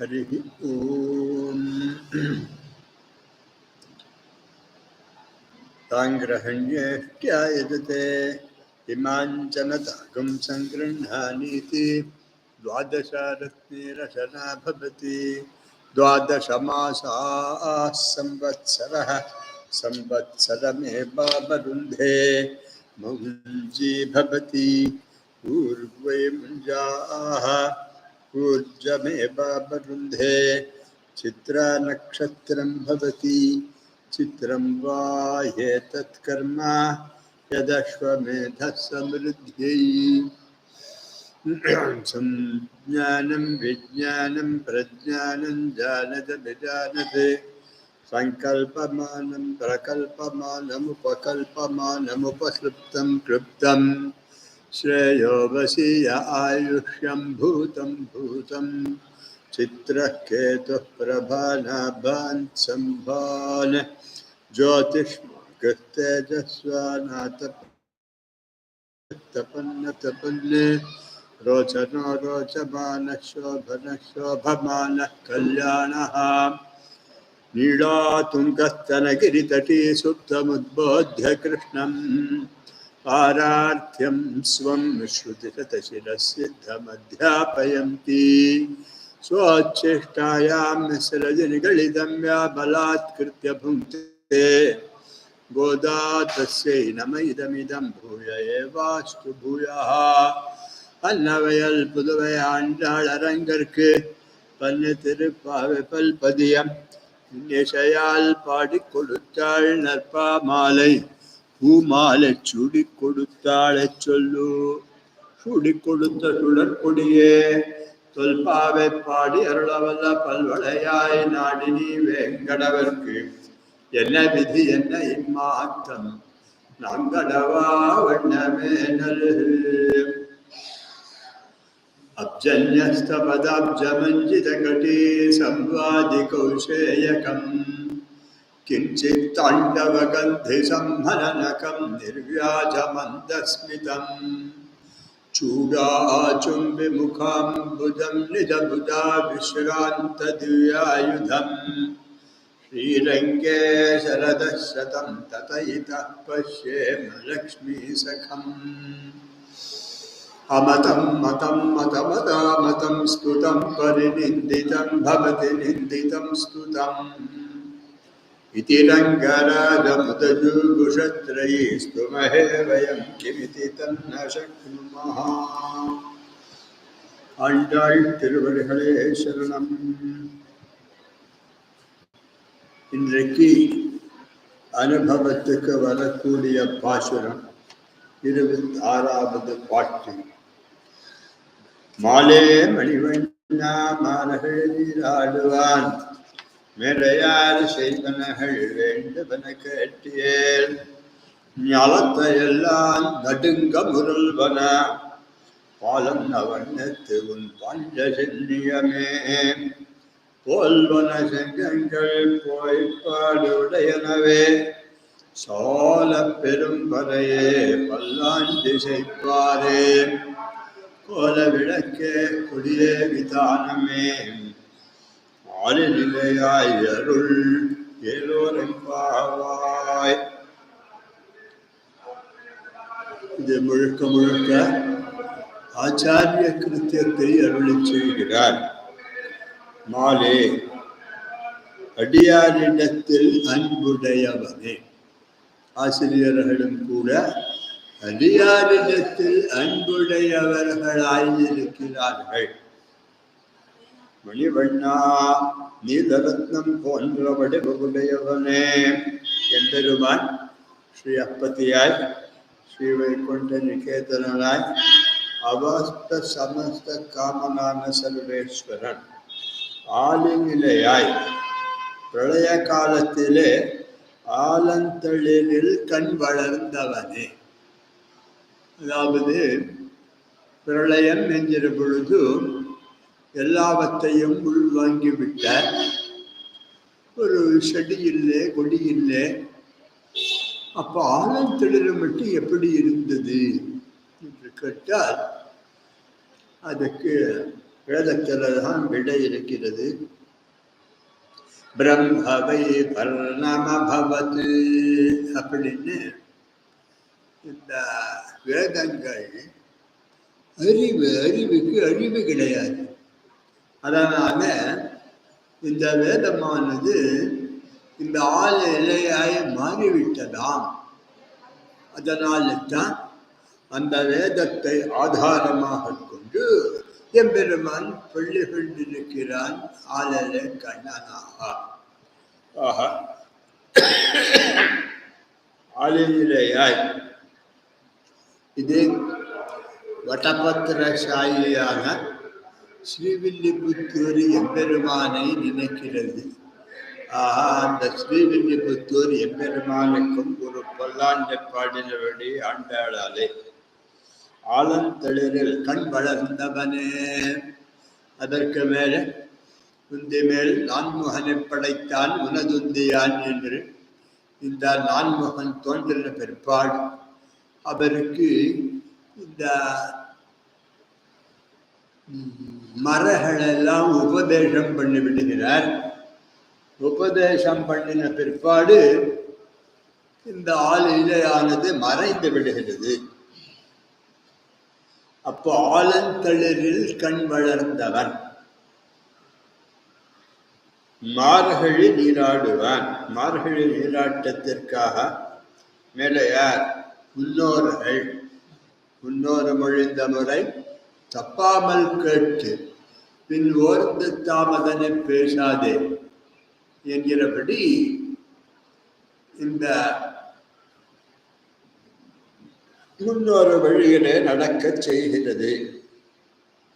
हरिः ॐ ताङ्ग्रहण्येष्ट्यायजते हिमाञ्चनतागं सङ्गृह्णानीति। द्वादशरत्नेरशना भवति। द्वादशमासाः संवत्सरः। संवत्सरमेवावरुन्धे मुञ्जी भवति। पूर्वे मुञ्जाः। ऊर्जमेवावरुन्धे चित्रानक्षत्रं भवति। चित्रं वा ह्येतत्कर्म यदश्वमेधः समृद्ध्यै संज्ञानं, विज्ञानं, प्रज्ञानं जानत विजानते सङ्कल्पमानं प्रकल्पमानमुपकल्पमानमुपसृप्तं, क्लृप्तं। श्रेयो वशीय आयुष्यं भूतं भूतं। चित्रः केतुः प्रभानाभान् सम्भान् ज्योतिष्मगस्तेजस्वानातपन्नतपन्ने रोचनो रोचमानः शोभनः शोभमानः कल्याणः। नीलातुङ्गस्तनगिरितटी सुप्तमुद्बोध्य कृष्णम्। पारार्थ्यं स्वं श्रुतिशतशिरसिद्धमध्यापयन्ती स्वोच्छिष्टायां सृजनिगलितं या बलात्कृत्य भुङ्क्ते गोदा तस्यै नम इदमिदं भूय एवास्तु भूयः பல்லவையல் புதுவையாண்டாளரங்கற்கு பன்னு திருப்பாவை பல்பதியம் இன்னிசையால் பாடிக் கொடுத்தாள் நற்பா மாலை പൂമാല ചുടിക്കൊടുത്താളെ ചൊല്ലു ചുടിക്കൊടുത്ത ചുടർക്കൊടിയെ തൊൽപ്പാവെ പാടി അരുളവല്ല പൽവളയായി നാടിനി വെങ്കടവർക്ക് എന്ന വിധി എന്ന ഇമ്മാറ്റം നങ്കടവാവണ്ണമേനൽ അബ്ജന്യസ്തപദാബ്ജമഞ്ജിത കടീ സംവാദി കൗശേയകം अब्जन्यस्तपदाब्जमञ्जितकटे संवादिकौशेयकम् किञ्चित् ताण्डवगन्धिसंहननकं निर्व्याजमन्दस्मितम् चूडाचुम्बिमुखाम्बुजं निजबुधा विश्रान्तदिव्यायुधम् श्रीरङ्गे शरदः शतं ततयितः पश्येम लक्ष्मीसखम् अमतं मतं मतमतामतं स्तुतं परिनिन्दितं भवति निन्दितं स्तुतम् इति रङ्गराजमुदजुगुषत्रयी स्तुमहे वयं किमिति तन्न शक्नुमः ஆண்டாள் திருவடிகளே சரணம் இன்றைக்கு அனுபவத்துக்கு வரக்கூடிய பாசுரம் இருபத்தி ஆறாவது பாட்டு மாலே மணிவண்ணா மாலகள் நீராடுவான் மேலையார் செய்வனகள் வேண்டுவன கேட்டியேன் ஞாலத்தையெல்லாம் நடுங்க முருள்வன. பாலம் அவண்ணத்து உன் பஞ்ச சென்னியமே போல்வன செங்கங்கள் போய்ப்பாடுடையனவே சோல பெரும்பறையே பல்லாண்டு பல்லாண்டிசைப்பாரே கோல விளக்கே கொடியே விதானமே. ஆளிநிலையாய் அருள் ஏலோரெம்பாவாய் இது முழுக்க முழுக்க ஆச்சாரிய கிருத்தியத்தை அருளி செய்கிறார். மாலே அடியாரிடத்தில் அன்புடையவனே. ஆசிரியர்களும் கூட அடியாரிடத்தில் அன்புடையவர்களாயிருக்கிறார்கள். மணிவண்ணா நீலரத்னம் போன்ற வடிவுடையவனே என்பெருமான் ஸ்ரீ அப்பத்தியாய் ஸ்ரீ வைகுண்ட நிகேதனாய் அவஸ்த சமஸ்த காமனான சர்வேஸ்வரன் ஆளுநிலையாய் பிரளய காலத்திலே ஆலந்தளிரில் கண் வளர்ந்தவனே. அதாவது பிரளயம் என்கிற பொழுது எல்லாவற்றையும் உள்வாங்கிவிட்ட ஒரு செடி இல்லை கொடி இல்லை அப்போ ஆலந்தளிர் மட்டும் எப்படி இருந்தது என்று கேட்டால் அதுக்கு வேதத்தில் தான் விடை இருக்கிறது. பிரம்மவை பர்ணமபவது அப்படின்னு இந்த வேதங்கள் அறிவு அறிவுக்கு அழிவு கிடையாது. அதனால இந்த வேதமானது இந்த ஆள் இலையாய் மாறிவிட்டதாம். அதனால தான் அந்த வேதத்தை ஆதாரமாக கொண்டு எம்பெருமான் பள்ளி கொண்டிருக்கிறான் ஆளலை கண்ணனாக. ஆஹா. ஆளிலையாய் இது வட்டபத்திரசாயியான ஸ்ரீவில்லிபுத்தூர் எம்பெருமானை நினைக்கிறது. ஆஹா அந்த ஸ்ரீவில்லிபுத்தூர் எம்பெருமானுக்கும் ஒரு பல்லாண்டு பாடினபடி ஆண்டாளாலே. ஆலந்தளிரில் கண் வளர்ந்தவனே. அதற்கு மேலே உந்தி மேல் நான்முகனை படைத்தான் உனதுந்தியான் என்று. இந்த நான்முகன் தோன்றின பிற்பாடு அவருக்கு இந்த மரங்களெல்லாம் உபதேசம் பண்ணி விடுகிறார். உபதேசம் பண்ணின பிற்பாடு இந்த ஆளிலையானது மறைந்து விடுகிறது. அப்போ ஆலந்தளிரில் கண் வளர்ந்தவன். மார்கழி நீராடுவான். மார்கழி நீராட்டத்திற்காக மேலே யார் முன்னோர்கள். முன்னோர் மொழிந்த முறை தப்பாமல் கேட்டு பின் ஓர்ந்து தாமதனை பேசாதே என்கிறபடி இந்த முன்னொரு வழியிலே நடக்கச் செய்கிறது.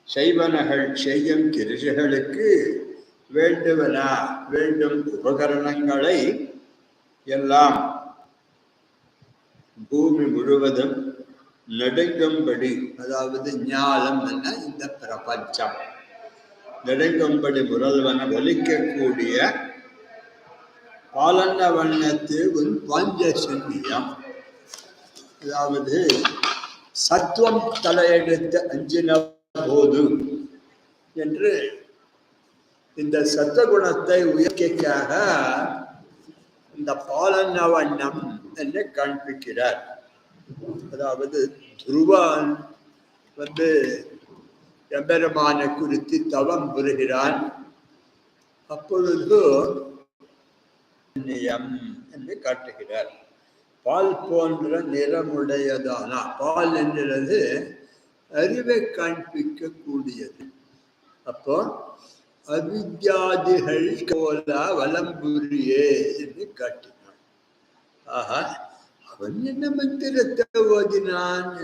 செய்வனகள் செய்யும் கிருஷிகளுக்கு வேண்டுவன வேண்டும் உபகரணங்களை எல்லாம் பூமி முழுவதும் நடுங்கும்படி அதாவது ஞாலம் என்ன இந்த பிரபஞ்சம். நெடுங்கும்படி முரல்வன ஒலிக்கக்கூடிய பாலன்ன வண்ணத்து உன் பாஞ்சசன்னியம் அதாவது சத்துவம் தலையெடுத்து அஞ்சின போது என்று இந்த சத்துவகுணத்தை உயர்க்கைக்காக இந்த பாலன்ன வண்ணம் என்று காண்பிக்கிறார். அதாவது துருவான் வந்து எம்பெருமானை குறித்து தவம் புரிகிறான். அப்பொழுது நியம் என்று காட்டுகிறார். பால் போன்ற நிறமுடையதானா? பால் என்கிறது அறிவை காண்பிக்க கூடியது அப்போ அவித்யாதிகள் போல வலம்புரியே என்று காட்டினான் ஆஹா كلنا من تلتوا دنان